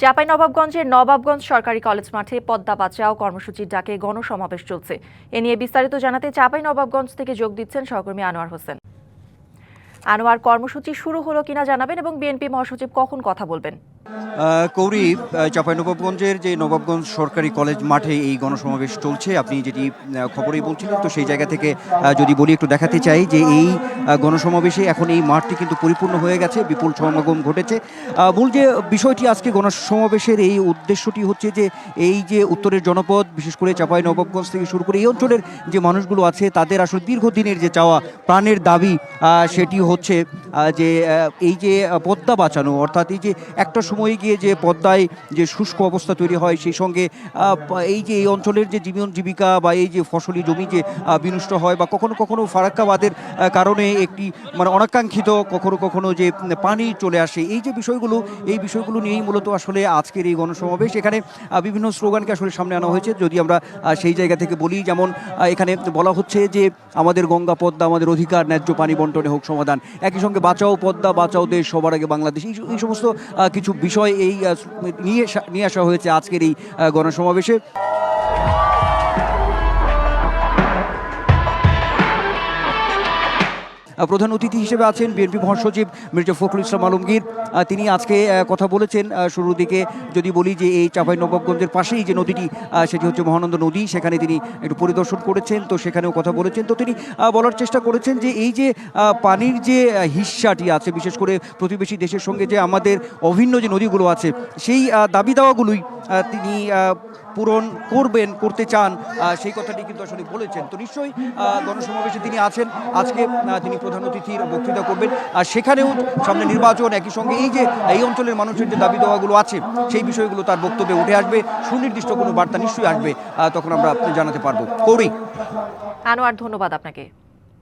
চাঁপাইনবাবগঞ্জের নবাবগঞ্জ সরকারি কলেজ মাঠে পদ্মা বাঁচাও কর্মসূচির ডাকে গণসমাবেশ চলছে। এ নিয়ে বিস্তারিত জানাতে চাঁপাইনবাবগঞ্জ থেকে যোগ দিচ্ছেন সহকর্মী আনোয়ার হোসেন। আনোয়ার কর্মসূচি শুরু হলো কিনা জানাবেন এবং বিএনপি মহাসচিব কখন কথা বলবেন? কৌরি আহ, চাঁপাইনবাবগঞ্জের যে নবাবগঞ্জ সরকারি কলেজ মাঠে এই গণসমাবেশ চলছে আপনি যেটি খবরেই বলছিলেন তো সেই জায়গা থেকে যদি বলি একটু দেখাতে চাই যে এই গণসমাবেশে এখন এই মাঠটি কিন্তু পরিপূর্ণ হয়ে গেছে, বিপুল সমাগম ঘটেছে। মূল যে বিষয়টি আজকে গণসমাবেশের এই উদ্দেশ্যটি হচ্ছে যে এই যে উত্তরের জনপদ, বিশেষ করে চাঁপাই নবাবগঞ্জ থেকে শুরু করে এই অঞ্চলের যে মানুষগুলো আছে, তাদের আসলে দীর্ঘদিনের যে চাওয়া, প্রাণের দাবি সেটি হচ্ছে যে এই যে পদ্মা বাঁচানো, অর্থাৎ এই যে একটা সময় গিয়ে যে পদ্মায় যে শুষ্ক অবস্থা তৈরি হয়, সেই সঙ্গে এই যে এই অঞ্চলের যে জীবন জীবিকা বা এই যে ফসলি জমি যে বিনষ্ট হয় বা কখনো কখনো ফারাক্কাবাদের কারণে একটি মানে অনাকাঙ্ক্ষিত কখনো কখনো যে পানি চলে আসে, এই যে বিষয়গুলো, এই বিষয়গুলো নিয়েই মূলত আসলে আজকের এই গণসমাবেশ। এখানে বিভিন্ন স্লোগানকে আসলে সামনে আনা হয়েছে। যদি আমরা সেই জায়গা থেকে বলি, যেমন এখানে বলা হচ্ছে যে, আমাদের গঙ্গা পদ্মা, আমাদের অধিকার, ন্যায্য পানি বন্টনে হোক সমাধান। একই সঙ্গে বাঁচাও পদ্মা, বাঁচাও দেশ, সবার আগে বাংলাদেশ, এই সমস্ত কিছু বিষয় এই নিয়ে নিয়ে আসা হয়েছে আজকের এই গণসমাবেশে। প্রধান অতিথি হিসেবে আছেন বিএনপি মহাসচিব মির্জা ফখরুল ইসলাম আলমগীর। তিনি আজকে কথা বলেছেন শুরুর দিকে যদি বলি যে এই চাঁপাই নবাবগঞ্জের পাশেই যে নদীটি সেটি হচ্ছে মহানন্দ নদী সেখানে তিনি একটু পরিদর্শন করেছেন তো সেখানেও কথা বলেছেন। তো তিনি বলার চেষ্টা করেছেন যে এই যে পানির যে আহ, হিস্সাটি আছে বিশেষ করে প্রতিবেশী দেশের সঙ্গে যে আমাদের অভিন্ন যে নদীগুলো আছে সেই দাবি দাওয়াগুলোই তিনি পূরণ করবেন, করতে চান সেই কথাটি কিন্তু আসলে বলেছেন। তো নিশ্চয়ই গণসমাবেশে তিনি আছেন। আজকে তিনি প্রধান অতিথির বক্তৃতা করবেন। আর সেখানেও সামনে নির্বাচন একই সঙ্গে এই যে, এই অঞ্চলের মানুষের যে দাবি দেওয়াগুলো আছে, সেই বিষয়গুলো তার বক্তব্যে উঠে আসবে। সুনির্দিষ্ট কোনো বার্তা নিশ্চয়ই আসবে তখন আমরা জানাতে পারব। কৌরি আনোয়ার, ধন্যবাদ আপনাকে।